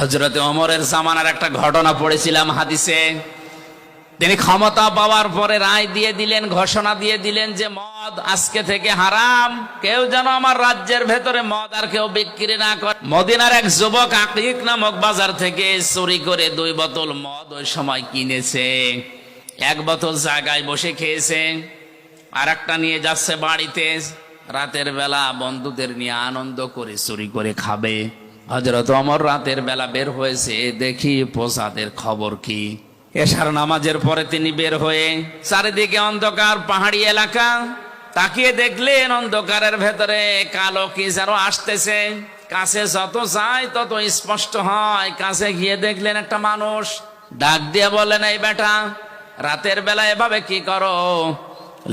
হজরত অমরের জামানার একটা ঘটনা পড়েছিলাম হাদিসে। তিনি ক্ষমতা পাওয়ার পরে রায় দিয়ে দিলেন, ঘোষণা দিয়ে দিলেন যে মদ আজকে থেকে হারাম। কেউ যেন আমার রাজ্যের ভেতরে মদ আর কেউ বিক্রি না করে। মদিনার এক যুবক আকিক নামক বাজার থেকে চুরি করে দুই বোতল মদ ওই সময় কিনেছে। এক বোতল জায়গায় বসে খেয়েছে আর একটা নিয়ে যাচ্ছে বাড়িতে। রাতের বেলা বন্ধুদের নিয়ে আনন্দ করে চুরি করে খাবে। হজরত অমর রাতের বেলা বের হয়েছে, দেখি প্রসাদের খবর কি? এশার নামাজের পরে তিনি বের হয়ে চারিদিকে অন্ধকার পাহাড়ি এলাকা তাকিয়ে দেখলেন, অন্ধকারের ভেতরে কালো কি যেন আসতেছে। কাছে যত যায় তত স্পষ্ট হয়, কাছে গিয়ে দেখলেন একটা মানুষ। ডাক দিয়ে বলেন এই বেটা, রাতের বেলা এভাবে কি করো?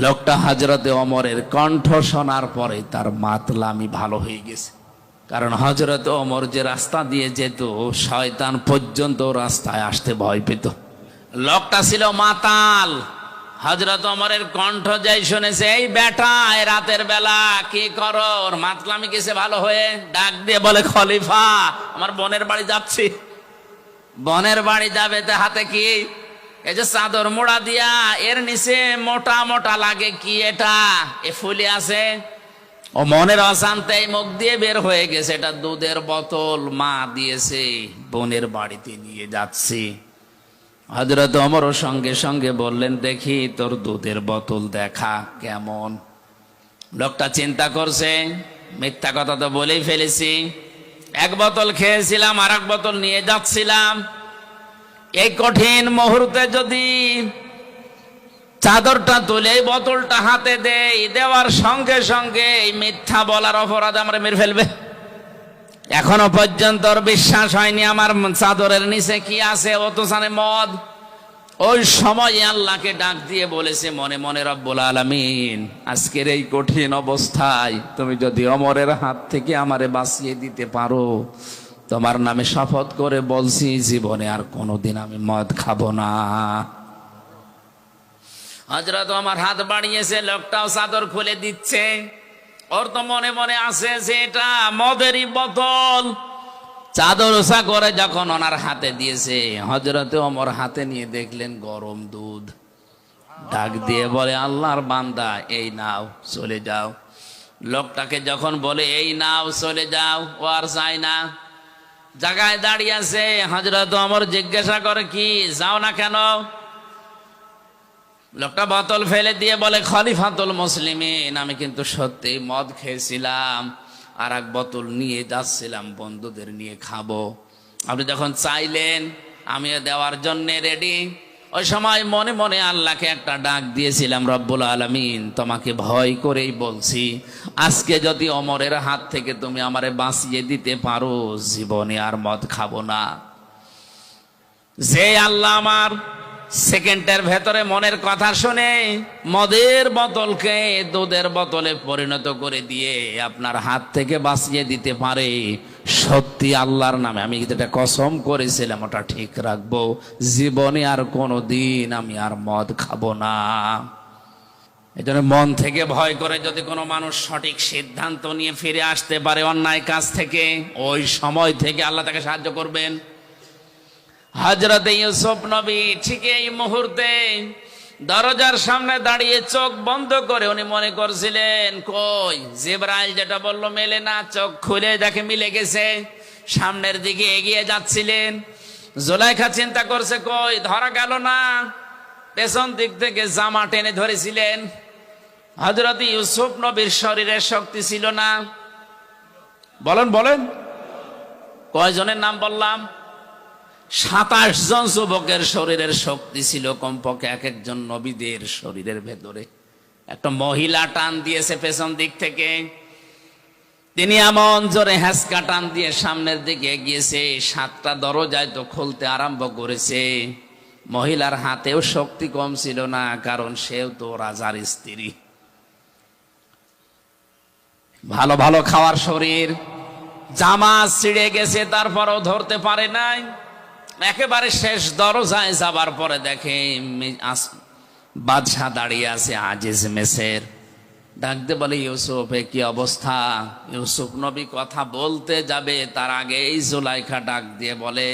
লোকটা হাজরতে অমরের কণ্ঠ শোনার পরে তার মাতলামি ভালো হয়ে গেছে। কারণ হজরত অমর যে রাস্তা দিয়ে যেত, শয়তান পর্যন্ত রাস্তায় আসতে ভয় পেত। লোকটা ছিল মাতাল। হজরত অমরের কণ্ঠ যাই শুনেছে, এই বেটা রাতের বেলা কি করো? মাতলামি গেছে ভালো হয়ে? ডাক দিয়ে বলে, খলিফা, আমার বনের বাড়ি যাচ্ছি। বনের বাড়ি যাবে তে হাতে কি? এই যে চাদর মোড়া দিয়া, এর নিচে মোটা মোটা লাগে কি এটা? এ ফুলে আছে? ও মনের অশান্তে মুখ দিয়ে বের হয়ে গেছে, এটা দুধের বোতল, মা দিয়েছে, বোনের বাড়িতে নিয়ে যাচ্ছি। হজরত অমর সঙ্গে সঙ্গে বললেন, দেখি তোর দুধের বোতল দেখা কেমন? লোকটা চিন্তা করছে, মিথ্যা কথা তো বলেই ফেলেছি। এক বোতল খেয়েছিলাম আর এক বোতল নিয়ে যাচ্ছিলাম। এই কঠিন মুহূর্তে যদি চাদরটা তুলে বোতলটা হাতে দেই, দেওয়ার সঙ্গে সঙ্গে এই মিথ্যা বলার অপরাধ আমরা মেরে ফেলবে। এখনও পর্যন্ত ওর বিশ্বাস হয়নি আমার চাদরের নিচে কি আছে জানে মদ। ওই সময় আল্লাহকে ডাক দিয়ে বলেছে, মনে মনে রব্বুল আলামিন, আজকের এই কঠিন অবস্থায় তুমি যদি অমরের হাত থেকে আমারে বাঁচিয়ে দিতে পারো, তোমার নামে শপথ করে বলছি, জীবনে আর কোনোদিন আমি মদ খাব না। হজরত আমার হাত বাড়িয়েছে, লোকটাও চাদর খুলে দিচ্ছে। ওর তো মনে মনে আছে যে এটা মদেরই বোতল। চাদর ওসা করে যখন ওনার হাতে দিয়েছে হজরতে অমর হাতে নিয়ে দেখলেন গরম দুধ। ডাক দিয়ে বলে, আল্লাহর বান্দা, এই নাও, চলে যাও। লোকটাকে যখন বলে, এই নাও, চলে যাও, ও আর চায় না। জায়গায় দাঁড়িয়ে আছে হজরত অমর জিজ্ঞাসা করে, কি, যাও না কেন? লোকটা বোতল ফেলে দিয়ে বলে, খলিফাতুল মুসলিমিন, আমি কিন্তু সত্যি মদ খেয়েছিলাম, আর এক বোতল নিয়ে যাচ্ছিলাম, বন্ধুদের নিয়ে খাব। আপনি যখন চাইলেন, আমিও দেওয়ার জন্যে রেডি। ওই সময় মনে মনে আল্লাহকে একটা ডাক দিয়েছিলাম, রব্বুল আলমিন, তোমাকে ভয় করেই বলছি, আজকে যদি অমরের হাত থেকে তুমি আমারে বাঁচিয়ে দিতে পারো, জীবনে আর মদ খাব না। যে আল্লাহ আমার সেকেন্ডের ভেতরে মনের কথা শুনে মদের বোতলকে দুধের বোতলে পরিণত করে দিয়ে আপনার হাত থেকে বাঁচিয়ে দিতে পারে। সত্যি আল্লাহর নামে আমি যেটা কসম করেছিলাম, ওটা ঠিক রাখব। জীবনে আর কোনো দিন আমি আর মদ খাব না। এই জন্য মন থেকে ভয় করে যদি কোনো মানুষ সঠিক সিদ্ধান্ত নিয়ে ফিরে আসতে পারে অন্যায় কাজ থেকে, ওই সময় থেকে আল্লাহ তাকে সাহায্য করবেন। হজরত ইউসুফ নবী ঠিক এই মুহূর্তে দরজার সামনে দাঁড়িয়ে চোখ বন্ধ করে উনি মনে করছিলেন, কই? জেব্রাইল যেটা বলল, মেলে না, চোখ খুলে দেখে মিলে গেছে। সামনের দিকে এগিয়ে যাচ্ছিলেন। জোলাইখা চিন্তা করছে, কই, ধরা গেল না? পেছন দিক থেকে জামা টেনে ধরেছিলেন। হজরত ইউসুফ নবীর শরীরের শক্তি ছিল না। বলেন বলেন। কয়জনের নাম বললাম? সাতাশ জন যুবকের শরীরের শক্তি ছিল কমপক্ষে এক একজন নবীদের শরীরের ভেতরে। একটা মহিলা টান দিয়েছে পেছন দিক থেকে। তিনি এমন জোরে হ্যাঁচকা টান দিয়ে সামনের দিকে গিয়েছে সাতটা দরজায় তো খুলতে আরম্ভ করেছে। মহিলার হাতেও শক্তি কম ছিল না, কারণ সেও তো রাজার স্ত্রী। ভালো ভালো খাওয়ার শরীর। জামা ছিঁড়ে গেছে, তারপরও ধরতে পারে নাই। একেবারে শেষ দরজায় যাবার পরে দেখে বাদশাহ দাঁড়িয়ে আছে আজিজ মেসের। ডাকতে বলে, ইউসুফ কি অবস্থা? ইউসুফ নবী কথা বলতে যাবে, তার আগে এই জুলাইখা ডাক দিয়ে বলে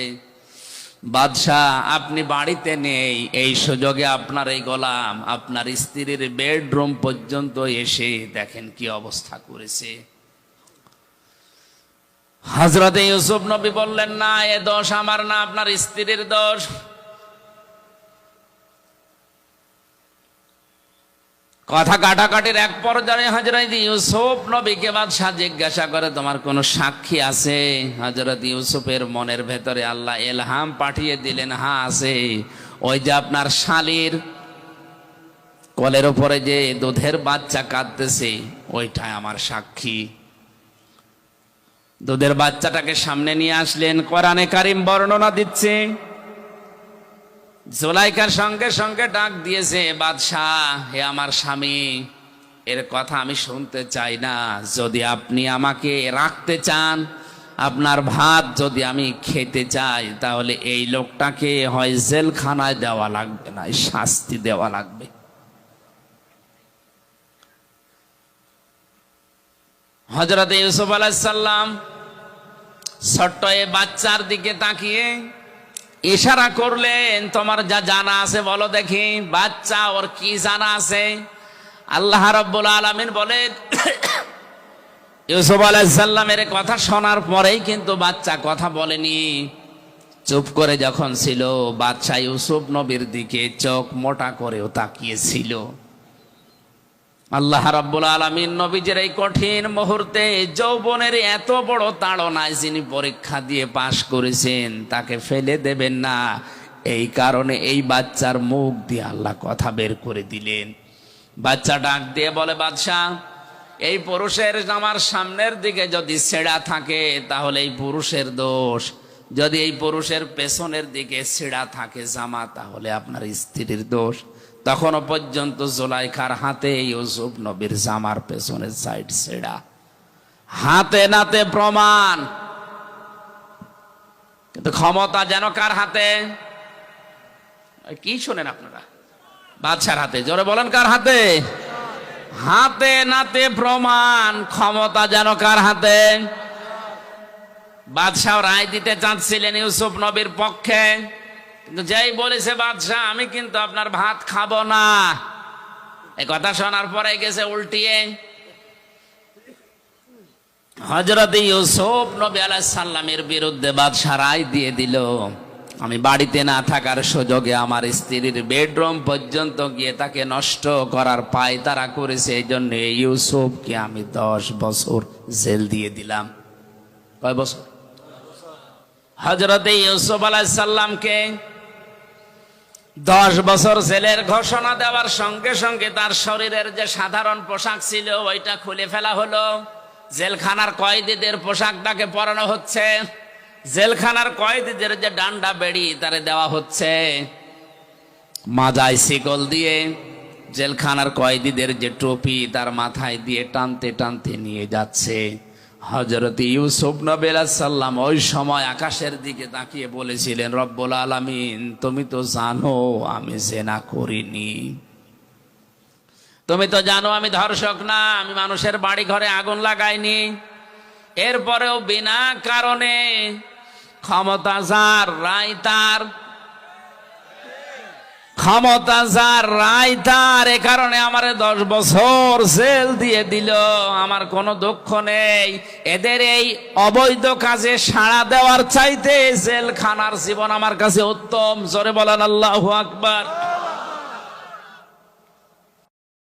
বাদশাহ আপনি বাড়িতে নেই। এই সুযোগে আপনার এই গোলাম, আপনার স্ত্রীর বেডরুম পর্যন্ত এসে দেখেন কি অবস্থা করেছে। হজরতে ইউসুফ নবী বললেন, না, এ দোষ আমার না, আপনার স্ত্রীর দোষ। কথা কাটাকাটির এক পর্যায়ে হজরত ইউসুফ নবীকে বাদশাহ জিজ্ঞাসা করে, তোমার কোনো সাক্ষী আছে? হজরত ইউসুফের মনের ভেতরে আল্লাহ এলহাম পাঠিয়ে দিলেন হ্যাঁ আছে। ওই যে আপনার শালির কলের উপরে যে দুধের বাচ্চা কাঁদতেছে, ওইটাই আমার সাক্ষী। দুধের বাচ্চাটাকে সামনে নিয়ে আসলেন, কোরআনে কারিম বর্ণনা দিচ্ছে। জোলাইকার সঙ্গে সঙ্গে ডাক দিয়েছে, বাদশাহ, হে আমার স্বামী, এর কথা আমি শুনতে চাই না। যদি আপনি আমাকে রাখতে চান, আপনার ভাত যদি আমি খেতে চাই, তাহলে এই লোকটাকে হয় জেলখানায় দেওয়া লাগবে না শাস্তি দেওয়া লাগবে। হজরত ইউসুফ আলাইসাল্লাম ছোট্ট এ বাচ্চার দিকে তাকিয়ে ইশারা করলেন, তোমার যা জানা আছে বলো দেখি, বাচ্চা ওর কি জানা আছে? আল্লাহ রব্বুল আলমিন বলেন, ইউসুফ আলাইসাল্লামের কথা শোনার পরেই কিন্তু বাচ্চা কথা বলেনি। চুপ করে যখন ছিল, বাচ্চা ইউসুফ নবীর দিকে চোখ মোটা করেও তাকিয়েছিল। আল্লাহ রাব্বুল আলমিন নবীজের এই কঠিন মুহূর্তে যৌবনের এত বড় তাড়নায় যিনি পরীক্ষা দিয়ে পাশ করেছেন, তাকে ফেলে দেবেন না। এই কারণে এই বাচ্চার মুখ দিয়ে আল্লাহ কথা বের করে দিলেন। বাচ্চা ডাক দিয়ে বলে, বাদশাহ, এই পুরুষের আমার সামনের দিকে যদি ছেঁড়া থাকে, তাহলে এই পুরুষের দোষ। যদি এই পুরুষের পেছনের দিকে ছেঁড়া থাকে জামা, তাহলে আপনার স্ত্রীর দোষ। তখনও পর্যন্ত জোলাইখার হাতে ইউসুফ নবীর জামার পেছনের সাইড ছেড়া। হাতে নাতে প্রমাণ। কিন্তু ক্ষমতা যেন কার হাতে? কি শোনেন আপনারা? বাদশার হাতে। জোরে বলেন কার হাতে? হাতে নাতে প্রমাণ। ক্ষমতা যেন কার হাতে? বাদশাহ রায় দিতে চাচ্ছিলেন ইউসুফ নবীর পক্ষে। কিন্তু যাই বলেছে বাদশাহ, আমি কিন্তু আপনার ভাত খাব না। এই কথা শোনার পরে গেছে উল্টিয়ে। হজরত ইউসুফ নবী সাল্লামের বিরুদ্ধে বাদশাহ রায় দিয়ে দিল, আমি বাড়িতে না থাকার সুযোগে আমার স্ত্রীর বেডরুম পর্যন্ত গিয়ে তাকে নষ্ট করার পায় তারা করেছে, এই জন্য ইউসুফকে আমি দশ বছর জেল দিয়ে দিলাম। কয় বছর? হজরত ইউসুফ আলাহ সাল্লামকে দশ বছর জেলের ঘোষণা দেওয়ার সঙ্গে সঙ্গে তার শরীরের যে সাধারণ পোশাক ছিল, ওইটা খুলে ফেলা হলো। জেলখানার কয়েদিদের পোশাকটাকে পরানো হচ্ছে। জেলখানার কয়েদিদের যে ডান্ডা বেড়ি, তারে দেওয়া হচ্ছে। মাজায় শিকল দিয়ে জেলখানার কয়েদিদের যে টুপি, তার মাথায় দিয়ে টানতে টানতে নিয়ে যাচ্ছে। হজরত ইউসুফ সাল্লাম ওই সময় আকাশের দিকে তাকিয়ে বলেছিলেন, রব্বুল আলমিন, তুমি তো জানো আমি জেনা করিনি। তুমি তো জানো আমি ধর্ষক না, আমি মানুষের বাড়ি ঘরে আগুন লাগাইনি। এরপরেও বিনা কারণে ক্ষমতা যার, রায় তার ক্ষমতা যার, রায় তার, এ কারণে আমারে দশ বছর জেল দিয়ে দিল। আমার কোনো দুঃখ নেই। এদের এই অবৈধ কাজে সাড়া দেওয়ার চাইতে জেলখানার জীবন আমার কাছে উত্তম। জোরে বলেন আল্লাহ আকবার।